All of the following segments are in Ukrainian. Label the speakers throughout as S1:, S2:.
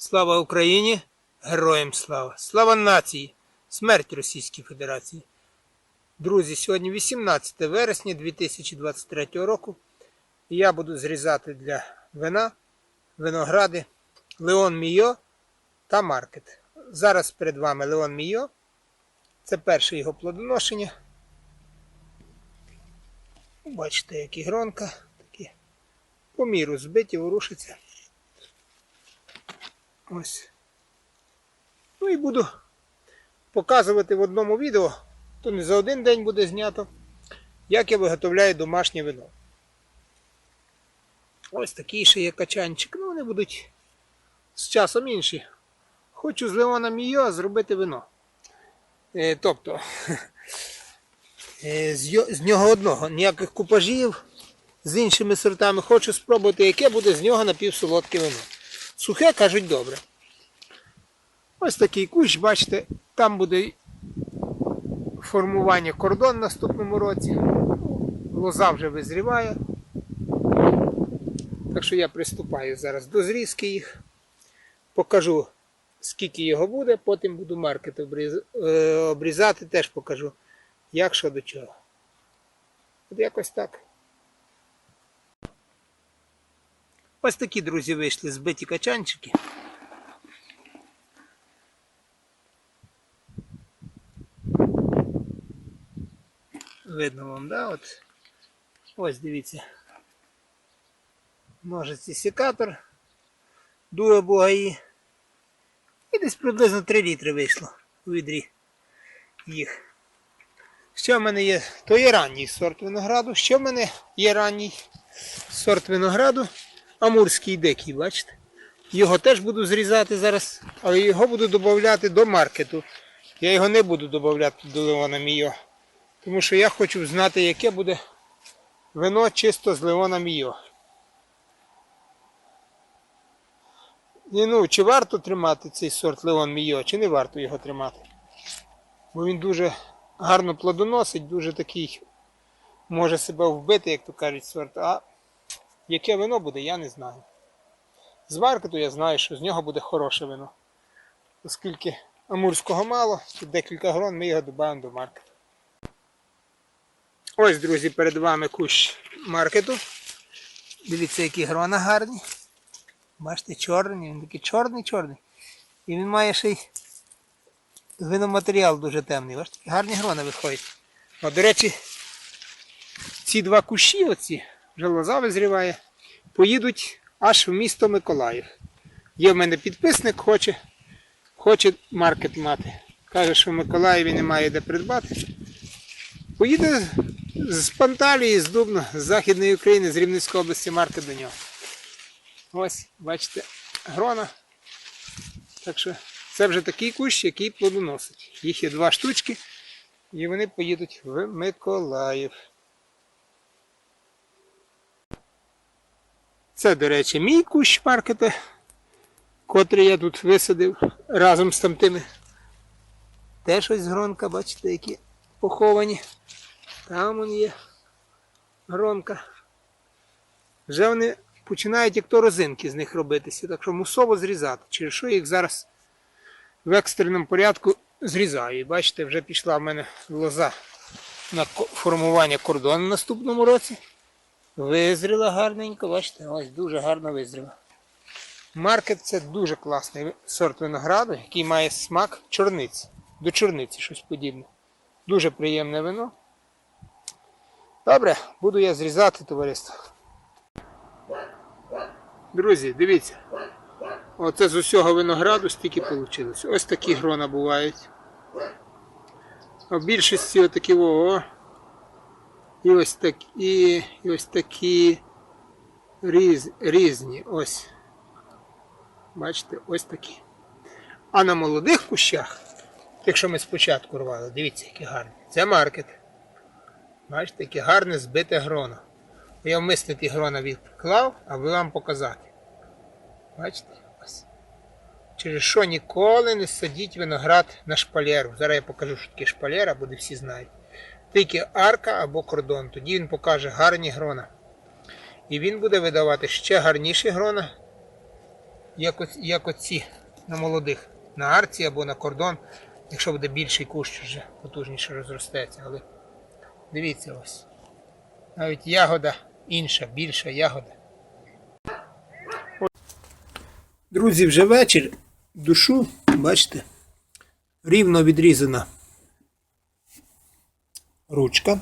S1: Слава Україні! Героям слава! Слава нації! Смерть Російській Федерації! Друзі, сьогодні 18 вересня 2023 року. Я буду зрізати для вина виногради Леон Мійо та Маркет. Зараз перед вами Леон Мійо. Це перше його плодоношення. Бачите, які гронка, такі по міру збиті, ворушаться. Ось. Ну і буду показувати в одному відео, то не за один день буде знято, як я виготовляю домашнє вино. Ось такий ще є качанчик. Ну, вони будуть з часом інші. Хочу з Леона Мійо зробити вино. Е, тобто, е, з, з нього одного, ніяких купажів з іншими сортами. Хочу спробувати, яке буде з нього напівсолодке вино. Сухе кажуть добре. Ось такий кущ, бачите, там буде формування кордон в наступному році. Лоза вже визріває. Так що я приступаю зараз до зрізки їх. Покажу, скільки його буде, потім буду маркет е, обрізати, теж покажу, як що до чого. От якось так. Ось такі, друзі, вийшли збиті качанчики. Видно вам, да? От. Ось дивіться. Ножиці секатор, дує бугаї. І десь приблизно 3 літри вийшло у відрі їх. Що в мене є? То є ранній сорт винограду. Що в мене є ранній сорт винограду? Амурський дикий, бачите? Його теж буду зрізати зараз, але його буду додати до маркету. Я його не буду додати до Леона Мійо. Тому що я хочу знати, яке буде вино чисто з Леона Мійо. І, ну, чи варто тримати цей сорт Леон Мійо, чи не варто його тримати. Бо він дуже гарно плодоносить, дуже такий може себе вбити, як то кажуть, сорт. А яке вино буде, я не знаю. З маркету я знаю, що з нього буде хороше вино. Оскільки амурського мало, тут декілька грон, ми його додаємо до маркету. Ось, друзі, перед вами кущ маркету. Дивіться, які грона гарні. Бачите, чорний, він такий чорний-чорний. І він має ще й виноматеріал дуже темний. Бачите, гарні грона виходять. О, до речі, ці два кущі, оці, вже лоза визріває, поїдуть аж в місто Миколаїв. Є в мене підписник, хоче, хоче маркет мати. Каже, що в Миколаєві немає де придбати. Поїде з Панталії, з Дубна, з Західної України, з Рівненської області маркет до нього. Ось, бачите, грона. Так що це вже такий кущ, який плодоносить. Їх є два штучки, і вони поїдуть в Миколаїв. Це, до речі, мій кущ маркета, котрий я тут висадив разом з тамтими. Теж ось гронка, бачите, які поховані. Там вон є гронка. Вже вони починають як то розинки з них робитися, так що мусово зрізати. Через що я їх зараз в екстреному порядку зрізаю. І бачите, вже пішла в мене лоза на формування кордону в наступному році. Визріла гарненько, бачите, ось дуже гарно визріла. Маркет це дуже класний сорт винограду, який має смак чорниці. До чорниці щось подібне. Дуже приємне вино. Добре, буду я зрізати товариство. Друзі, дивіться. Оце з усього винограду стільки вийшло. Ось такі грона бувають. В більшості отакі о. І ось такі, і ось такі різ, різні. Ось. Бачите, ось такі. А на молодих кущах, якщо ми спочатку рвали, дивіться, які гарні. Це маркет. Бачите, яке гарне збите гроно. Я вмисне ті грона відклав, аби вам показати. Бачите? Ось. Через що ніколи не садіть виноград на шпалеру. Зараз я покажу, що таке шпалера, буде всі знають. Тільки арка або кордон. Тоді він покаже гарні грона. І він буде видавати ще гарніші грона як, оц- як оці на молодих. На арці або на кордон, якщо буде більший кущ, вже потужніше розростеться. Але дивіться ось. Навіть ягода інша, більша ягода. Друзі, вже вечір. Душу, бачите, рівно відрізана ручка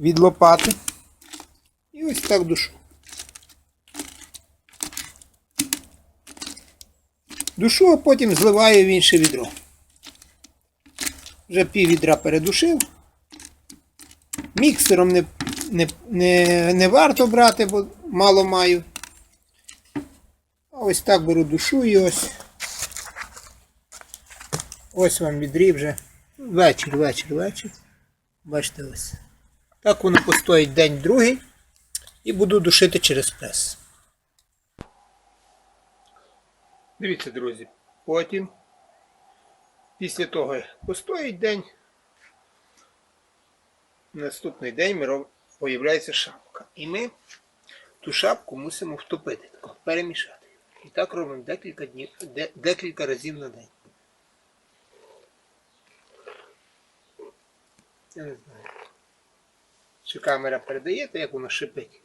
S1: від лопати. І ось так душу. Душу, а потім зливаю в інше відро. Вже пів відра передушив. Міксером не, не, не, не варто брати, бо мало маю. А ось так беру душу і ось. Ось вам відрів вже. Вечір, вечір, вечір. Бачите ось. Так воно постоїть день другий і буду душити через прес. Дивіться, друзі. Потім, після того, постоїть день, наступний день появляється шапка. І ми ту шапку мусимо втопити, перемішати. І так робимо декілька днів, декілька разів на день. Я не знаю. Чи камера передає, то як воно шипить.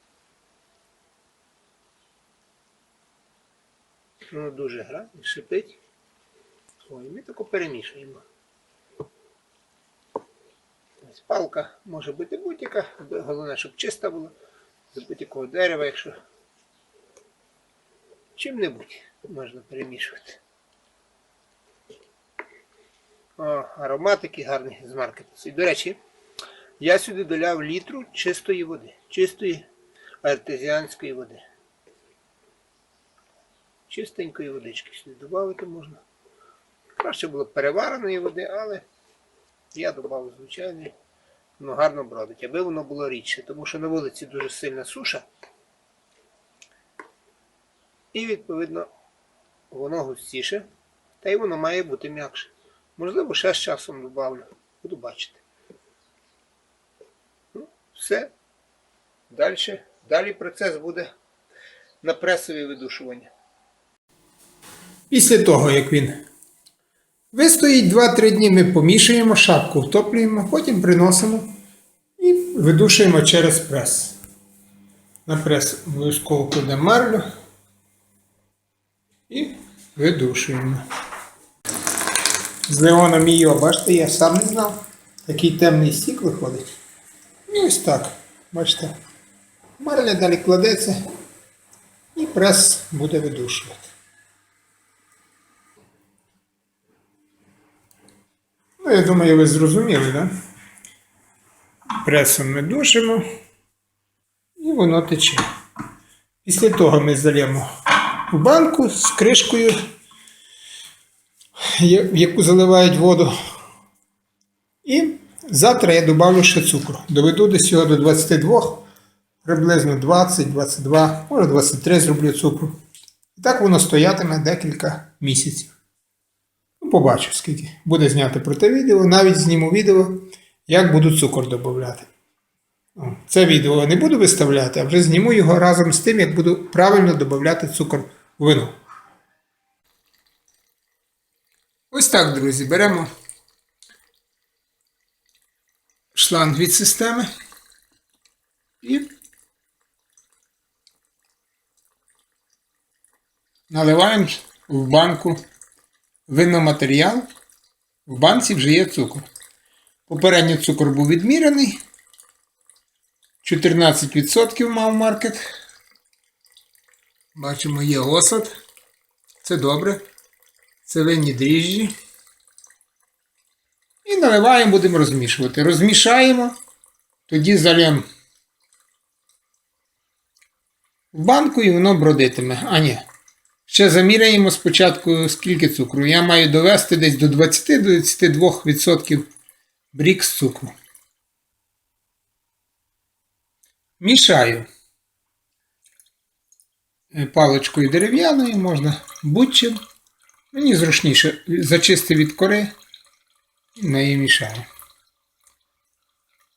S1: Воно дуже грає, шипить. Ой, ми тако перемішуємо. Ось палка може бути будь-яка, головне, щоб чиста була, з будь-якого дерева, якщо чим-небудь можна перемішувати. О, ароматики гарні з маркету. І, до речі, я сюди доляв літру чистої води, чистої артезіанської води. Чистенької водички сюди додати можна. Краще було перевареної води, але я додав звичайний, воно гарно бродить, аби воно було рідше, тому що на вулиці дуже сильна суша. І відповідно воно густіше, та й воно має бути м'якше. Можливо, ще з часом додавлю. Буду бачити. Ну, все. Далі, далі процес буде на пресові видушування. Після того, як він вистоїть 2-3 дні, ми помішуємо, шапку втоплюємо, потім приносимо і видушуємо через прес. На прес обов'язково кладемо марлю і видушуємо. З Леона Мійо, бачите, я сам не знав. Такий темний стік виходить. І ось так. Бачите. Марля далі кладеться і прес буде видушувати. Ну, я думаю, ви зрозуміли, да? Пресом ми душимо і воно тече. Після того ми зальємо в банку з кришкою, в яку заливають воду. І завтра я додавлю ще цукру. Доведу до цього до 22, приблизно 20, 22, може 23 зроблю цукру. І так воно стоятиме декілька місяців. Ну, побачу, скільки буде зняти про те відео. Навіть зніму відео, як буду цукор додати. Це відео я не буду виставляти, а вже зніму його разом з тим, як буду правильно додати цукор в вино. Ось так, друзі, беремо шланг від системи і наливаємо в банку виноматеріал. В банці вже є цукор. Попередньо цукор був відмірений. 14% мав маркет. Бачимо, є осад. Це добре. Це винні дріжджі. І наливаємо, будемо розмішувати. Розмішаємо, тоді залємо в банку і воно бродитиме. А ні. Ще заміряємо спочатку скільки цукру. Я маю довести десь до 20-22% брікс цукру. Мішаю паличкою дерев'яною, можна будь-чим. Мені зручніше зачистити від кори і неї мішаю.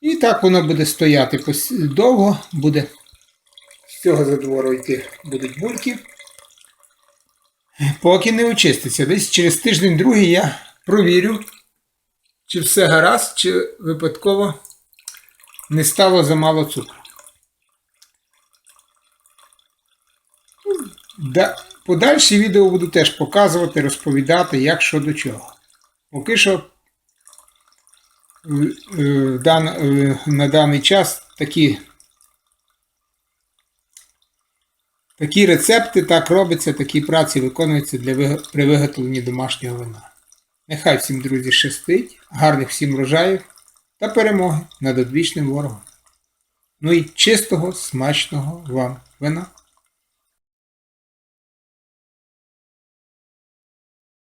S1: І так воно буде стояти довго, буде з цього задвору йти будуть бульки. Поки не очиститься. Десь через тиждень-другий я провірю, чи все гаразд, чи випадково не стало замало цукру. Подальші відео буду теж показувати, розповідати, як що до чого. Поки що е, е, е, на даний час такі, такі рецепти так робляться, такі праці виконуються для, при виготовленні домашнього вина. Нехай всім, друзі, щастить, гарних всім врожаїв та перемоги над одвічним ворогом. Ну і чистого, смачного вам вина.